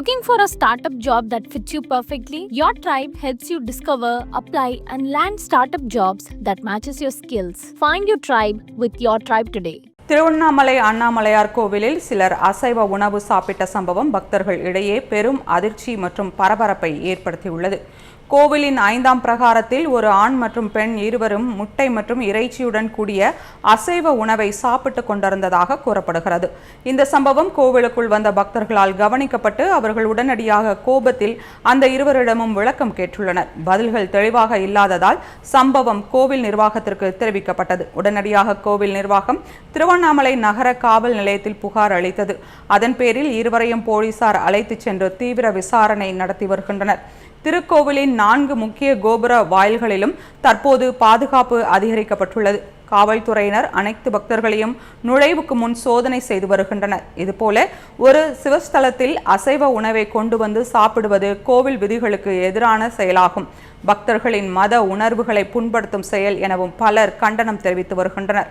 Looking for a startup job that fits you perfectly? Your tribe helps you discover, apply, and land startup jobs that matches your skills. Find your tribe with your tribe today. Tiruvannamalai Annamalaiyar கோவிலில் சிலர் அசைவ உணவு சாப்பிட்ட சம்பவம் பக்தர்கள் இடையே பெரும் அதிர்ச்சி மற்றும் பரபரப்பை ஏற்படுத்தியுள்ளது. கோவிலின் ஐந்தாம் பிரகாரத்தில் ஒரு ஆண் மற்றும் பெண் இருவரும் முட்டை மற்றும் இறைச்சியுடன் கூடிய அசைவ உணவை சாப்பிட்டு கொண்டிருந்ததாக கூறப்படுகிறது. இந்த சம்பவம் கோவிலுக்குள் வந்த பக்தர்களால் கவனிக்கப்பட்டு அவர்கள் உடனடியாக கோபத்தில் அந்த இருவரிடமும் விளக்கம் கேட்டுள்ளனர். பதில்கள் தெளிவாக இல்லாததால் சம்பவம் கோவில் நிர்வாகத்திற்கு தெரிவிக்கப்பட்டது. உடனடியாக கோவில் நிர்வாகம் திருவண்ணாமலை நகர காவல் நிலையத்தில் புகார் அளித்தது. அதன் பேரில் இருவரையும் போலீசார் அழைத்துச் சென்று தீவிர விசாரணை நடத்தி வருகின்றனர். திருக்கோவிலின் நான்கு முக்கிய கோபுர வாயில்களிலும் தற்போது பாதுகாப்பு அதிகரிக்கப்பட்டுள்ளது. காவல்துறையினர் அனைத்து பக்தர்களையும் நுழைவுக்கு முன் சோதனை செய்து வருகின்றனர். இதுபோல ஒரு சிவஸ்தலத்தில் அசைவ உணவை கொண்டு வந்து சாப்பிடுவது கோவில் விதிகளுக்கு எதிரான செயலாகும். பக்தர்களின் மத உணர்வுகளை புண்படுத்தும் செயல் எனவும் பலர் கண்டனம் தெரிவித்து வருகின்றனர்.